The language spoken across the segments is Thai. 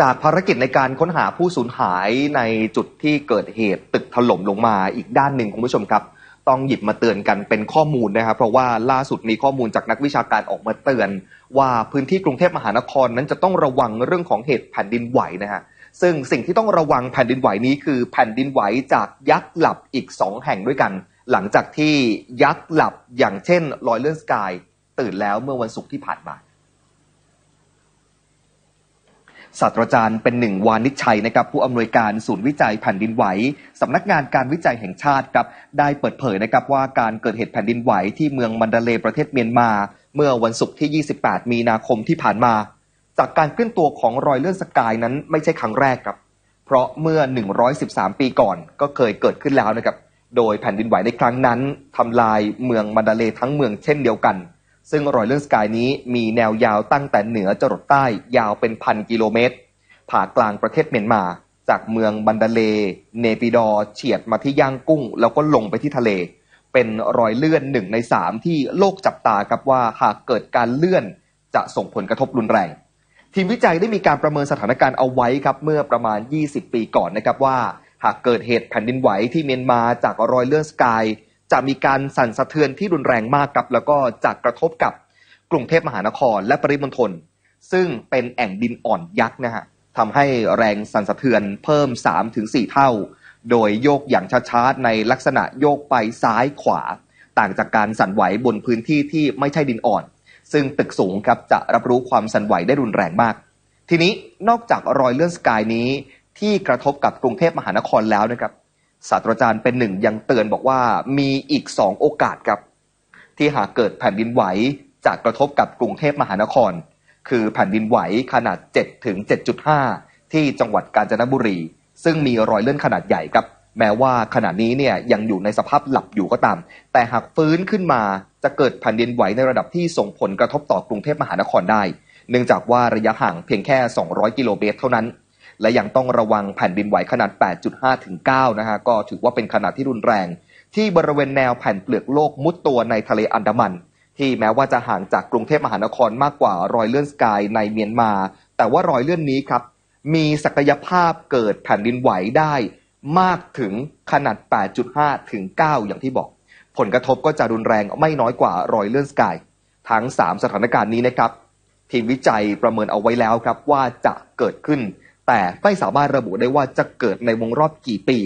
จากภารกิจในการค้นหาผู้สูญหายในจุดที่เกิดเหตุตึกถล่มลงมาอีกด้านหนึ่งคุณผู้ชมครับ ต้องหยิบมาเตือนกันเป็นข้อมูลนะครับ เพราะว่าล่าสุดมีข้อมูลจากนักวิชาการออกมาเตือน ว่าพื้นที่กรุงเทพมหานครนั้นจะต้องระวังเรื่องของเหตุแผ่นดินไหวนะฮะซึ่งสิ่งที่ต้องระวังแผ่นดินไหวนี้คือแผ่นดินไหวจากยักษ์หลับอีก 2 แห่งด้วยกัน หลังจากที่ยักษ์หลับอย่างเช่นลอยเลื่อนสกายตื่นแล้วเมื่อวันศุกร์ที่ผ่านมา ศาสตราจารย์เป็นหนึ่งวานิชชัยนะครับผู้อำนวยการศูนย์วิจัยแผ่นดินไหวสำนักงานการวิจัยแห่งชาติครับได้เปิดเผยนะครับว่าการเกิดเหตุแผ่นดินไหวที่เมืองมันดาเลประเทศเมียนมา เมื่อวันศุกร์ที่ 28 มีนาคมที่ผ่านมา จากการเคลื่อนตัวของรอยเลื่อนสกายนั้นไม่ใช่ครั้งแรกครับ เพราะเมื่อ 113 ปีก่อนก็เคยเกิดขึ้นแล้วนะครับโดยแผ่นดินไหวในครั้งนั้นทำลายเมืองมันดาเลทั้งเมืองเช่นเดียวกัน ซึ่งรอยเลื่อนสกายนี้มีแนวยาวตั้งแต่เหนือจรดใต้ยาวเป็นพันกิโลเมตร ผ่ากลางประเทศเมียนมา จากเมืองบันดาเล เนปิดอร์เฉียดมาที่ย่างกุ้ง แล้วก็ลงไปที่ทะเล เป็นรอยเลื่อนหนึ่งในสามที่โลกจับตาครับว่าหากเกิดการเลื่อนจะส่งผลกระทบรุนแรง ทีมวิจัยได้มีการประเมินสถานการณ์เอาไว้ครับเมื่อประมาณ 20 ปีก่อนนะครับว่า หากเกิดเหตุแผ่นดินไหวที่เมียนมาจากรอยเลื่อนสกาย จะมีการสั่นสะเทือนที่รุนแรงมากครับ แล้วก็จะกระทบกับกรุงเทพมหานครและปริมณฑลซึ่งเป็นแอ่งดินอ่อนยักษ์นะฮะทำให้แรงสั่นสะเทือนเพิ่ม 3-4 เท่า โดยโยกอย่างช้าๆในลักษณะโยกไปซ้ายขวา ต่างจากการสั่นไหวบนพื้นที่ที่ไม่ใช่ดินอ่อน ซึ่งตึกสูงครับจะรับรู้ความสั่นไหวได้รุนแรงมาก ทีนี้นอกจากรอยเลื่อนสกายนี้ที่กระทบกับกรุงเทพมหานครแล้วนะครับ ศาสตราจารย์เป็นหนึ่งยังเตือนบอกว่ามีอีกสองโอกาสครับ ที่หากเกิดแผ่นดินไหวจะกระทบกับกรุงเทพมหานคร คือแผ่นดินไหวขนาด 7 ถึง 7.5 ที่จังหวัดกาญจนบุรี ซึ่งมีรอยเลื่อนขนาดใหญ่ครับ แม้ว่าขณะนี้เนี่ยยังอยู่ในสภาพหลับอยู่ก็ตาม แต่หากฟื้นขึ้นมาจะเกิดแผ่นดินไหวในระดับที่ส่งผลกระทบต่อกรุงเทพมหานครได้ เนื่องจากว่าระยะห่างเพียงแค่ 200 กิโลเมตรเท่านั้น และยังต้องระวังแผ่นดินไหวขนาด 8.5 ถึง 9 นะฮะ ก็ถือว่าเป็นขนาดที่รุนแรง ที่บริเวณแนวแผ่นเปลือกโลกมุดตัวในทะเลอันดามัน ที่แม้ว่าจะห่างจากกรุงเทพมหานครมากกว่ารอยเลื่อนสกายในเมียนมา แต่ว่ารอยเลื่อนนี้ครับ มีศักยภาพเกิดแผ่นดินไหวได้มากถึงขนาด 8.5 ถึง 9 อย่างที่บอก ผลกระทบก็จะรุนแรงไม่น้อยกว่ารอยเลื่อนสกาย ทั้ง 3 สถานการณ์นี้นะครับ ทีมวิจัยประเมินเอาไว้แล้วครับว่าจะเกิดขึ้น แต่ไม่สามารถระบุได้ว่าจะเกิดในวงรอบกี่ปี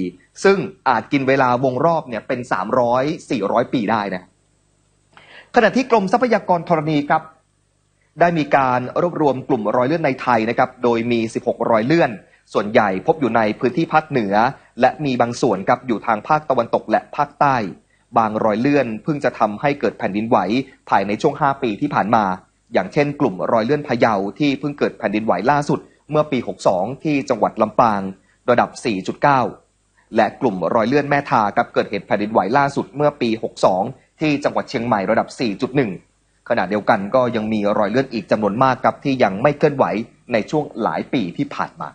ซึ่งอาจกินเวลาวงรอบเนี่ยเป็น 300 400 ปีได้นะขณะที่กรมทรัพยากรธรณีครับ ได้มีการรวบรวมกลุ่มรอยเลื่อนในไทยนะครับ โดยมี 16 รอยเลื่อน ส่วนใหญ่พบอยู่ในพื้นที่ภาคเหนือ และมีบางส่วนครับอยู่ทางภาคตะวันตกและภาคใต้ บางรอยเลื่อนเพิ่งจะทำให้เกิดแผ่นดินไหวภายในช่วง 5 ปีที่ผ่านมา อย่างเช่น กลุ่มรอยเลื่อนพะเยาที่เพิ่งเกิดแผ่นดินไหวล่าสุด เมื่อปี 62 ที่จังหวัดลำปาง ระดับ 4.9 และกลุ่มรอยเลื่อนแม่ทากับเกิดเหตุแผ่นดินไหวล่าสุดเมื่อปี 62 ที่จังหวัดเชียงใหม่ระดับ 4.1 ขณะเดียวกันก็ยังมีรอยเลื่อนอีกจำนวนมากครับที่ยังไม่เคลื่อนไหวในช่วงหลายปีที่ผ่านมา